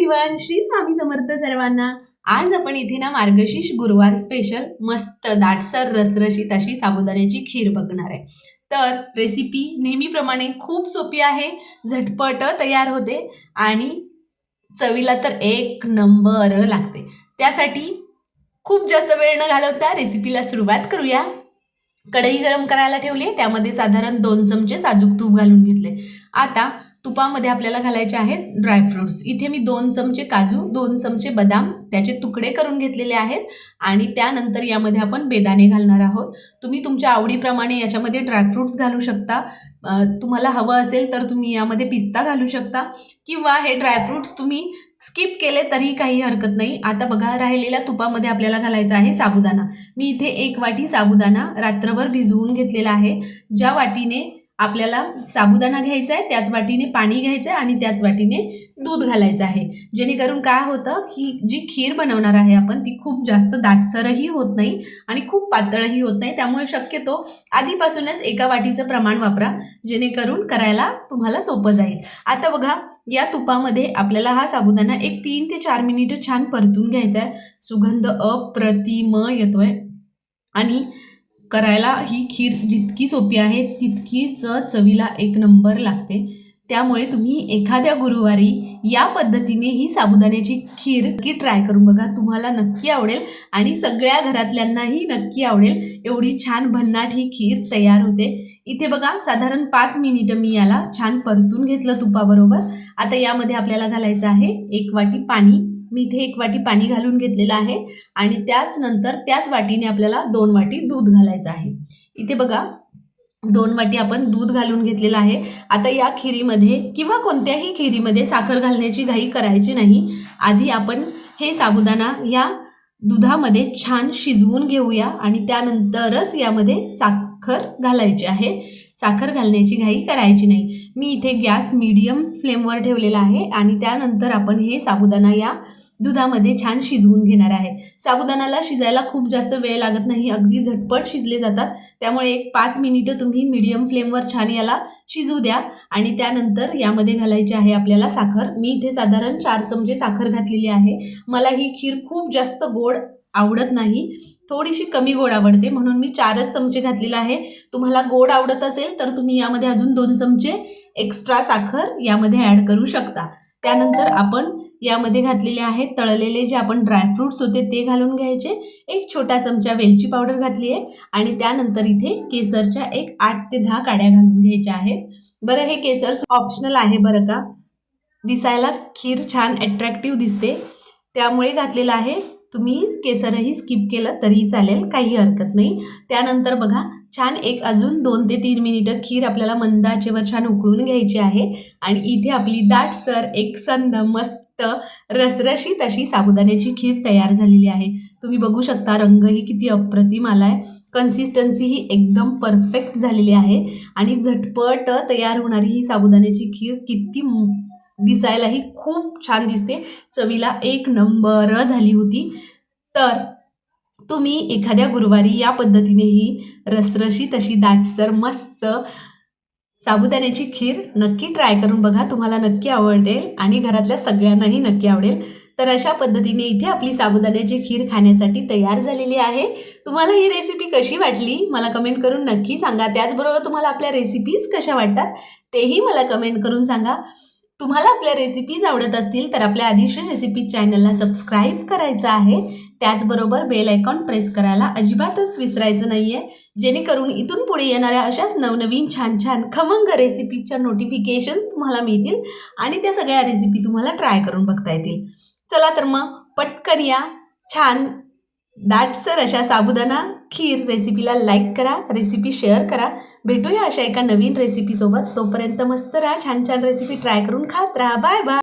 Everyone Shri Swami Samarth सर्वांना. आज आपण इथे ना मार्गशीर्ष गुरुवार स्पेशल मस्त दाटसर रसरशीत अशी साबुदाण्याची खीर बघणार आहे. तर रेसिपी नेहमीप्रमाणे खूप सोपी आहे. झटपट तयार होते आणि चवीला तर एक नंबर लागते. त्यासाठी खूप जास्त वेळ न घालवता रेसिपीला सुरुवात करूया. कढई गरम करायला ठेवली त्यामध्ये साधारण दोन चमचे साजूक तूप घालून घेतले. आता तुपामध्ये आपल्याला घालायचे आहेत ड्रायफ्रुट्स इथे मी दोन चमचे काजू दोन चमचे बदाम त्याचे तुकडे करून घेतलेले आहेत आणि त्यानंतर यामध्ये आपण बेदाणे घालणार आहोत. तुम्ही तुमच्या आवडीप्रमाणे याच्यामध्ये ड्रायफ्रुट्स घालू शकता. तुम्हाला हवं असेल तर तुम्ही यामध्ये पिस्ता घालू शकता किंवा हे ड्रायफ्रुट्स तुम्ही स्किप केले तरी काही हरकत नाही. आता बघा राहिलेल्या तुपामध्ये आपल्याला घालायचा आहे साबुदाणा. मी इथे एक वाटी साबुदाणा रात्रभर भिजवून घेतलेला आहे. ज्या वाटीने आपल्याला साबुदाणा घ्यायचा आहे त्याच वाटीने पाणी घ्यायचं आहे आणि त्याच वाटीने दूध घालायचं आहे. जेणेकरून काय होतं ही जी खीर बनवणार आहे आपण ती खूप जास्त दाटसरही होत नाही आणि खूप पातळही होत नाही. त्यामुळे शक्यतो आधीपासूनच एका वाटीचं प्रमाण वापरा जेणेकरून करायला तुम्हाला सोपं जाईल. आता बघा या तुपामध्ये आपल्याला हा साबुदाणा एक तीन ते चार मिनिटं छान परतून घ्यायचा आहे. सुगंध अप्रतिम येतोय. आणि करायला ही खीर जितकी सोपी आहे तितकीच चवीला एक नंबर लागते. त्यामुळे तुम्ही एखाद्या गुरुवारी या पद्धतीने ही साबुदाण्याची खीर की ट्राय करून बघा. तुम्हाला नक्की आवडेल आणि सगळ्या घरातल्यांनाही नक्की आवडेल. एवढी छान भन्नाट ही खीर तयार होते. इथे बघा साधारण पाच मिनिटं मी याला छान परतून घेतलं तुपाबरोबर. आता यामध्ये आपल्याला घालायचं आहे एक वाटी पाणी. मी इथे एक वाटी पाणी घालून घेतलेलं आहे आणि त्याच नंतर त्याच वाटीने आपल्याला दोन वाटी दूध घालायचं आहे. इथे बघा दोन वाटी आपण दूध घालून घेतलेलं आहे. आता या खिरीमध्ये किंवा कोणत्याही खिरीमध्ये साखर घालण्याची घाई करायची नाही. आधी आपण हे साबुदाणा या दुधामध्ये छान शिजवून घेऊया आणि त्यानंतरच यामध्ये साखर घालायची आहे. साखर घालण्याची घाई करायची नाही. मी इथे गॅस मीडियम फ्लेमवर ठेवलेला आहे आणि त्यानंतर आपण हे साबुदाणा या दुधामध्ये छान शिजवून घेणार आहे. साबुदाणाला शिजायला खूप जास्त वेळ लागत नाही अगदी झटपट शिजले जातात. त्यामुळे एक पाच मिनिटं तुम्ही मीडियम फ्लेमवर छान याला शिजू द्या आणि त्यानंतर यामध्ये घालायची आहे आपल्याला साखर. मी इथे साधारण चार चमचे साखर घातलेली आहे. मला ही खीर खूप जास्त गोड आवडत नाही. थोडीशी कमी गोड आवडते. म्हणून मी चारच चमचे घातलेला आहे. तुम्हाला गोड आवडत असेल तर तुम्ही यामध्ये अजून दोन चमचे एक्स्ट्रा साखर यामध्ये ॲड करू शकता. त्यानंतर आपण यामध्ये घातलेले आहेत तळलेले जे आपण ड्रायफ्रुट्स होते ते घालून घ्यायचे. एक छोटा चमचा वेलची पावडर घातली आहे आणि त्यानंतर इथे केसरच्या एक आठ ते दहा काड्या घालून घ्यायच्या आहेत. बरं हे केसर ऑप्शनल आहे बरं का? दिसायला खीर छान अट्रॅक्टिव्ह दिसते. त्यामुळे घातलेलं आहे तुम्ही केसरही स्किप केलं तरी चालेल काही हरकत नाही. त्यानंतर बघा छान एक अजून दोन ते तीन मिनिटं खीर आपल्याला मंद आचेवर छान उकळून घ्यायची आहे. आणि इथे आपली दाटसर एकसंध मस्त रसरशीत अशी साबुदाण्याची खीर तयार झालेली आहे. तुम्ही बघू शकता रंगही किती अप्रतिम आला आहे कन्सिस्टन्सी ही एकदम परफेक्ट झालेली आहे. आणि झटपट तयार होणारी ही साबुदाण्याची खीर किती दिसायलाही खूप छान दिसते. चवीला एक नंबर झाली होती. तर तुम्ही एखाद्या गुरुवारी या पद्धतीने ही रसरशीत अशी दाटसर मस्त साबुदाण्याची खीर नक्की ट्राय करून बघा. तुम्हाला नक्की आवडेल आणि घरातल्या सगळ्यांनाही नक्की आवडेल. तर अशा पद्धतीने इथे आपली साबुदाण्याची खीर खाण्यासाठी तयार झालेली आहे. तुम्हाला ही रेसिपी कशी वाटली? मला कमेंट करून नक्की सांगा. त्याचबरोबर तुम्हाला आपल्या रेसिपीज कशा वाटतात तेही मला कमेंट करून सांगा. तुम्हाला आपल्या रेसिपीज आवडत असतील तर आपल्या आदिश्य रेसिपी चॅनलला सबस्क्राईब करायचं आहे. त्याचबरोबर बेल आयकॉन प्रेस करायला अजिबातच विसरायचं नाही आहे जेणेकरून इथून पुढे येणाऱ्या अशाच नवनवीन छान छान खमंग रेसिपीच्या नोटिफिकेशन्स तुम्हाला मिळतील आणि त्या सगळ्या रेसिपी तुम्हाला ट्राय करून बघता येतील. चला तर मग पटकन या छान दाटसर अशा साबुदाणा खीर रेसिपीला लाईक करा रेसिपी शेअर करा. भेटूया अशा एका नवीन रेसिपीसोबत तोपर्यंत मस्त राहा छान छान रेसिपी ट्राय करून खात राहा. Bye bye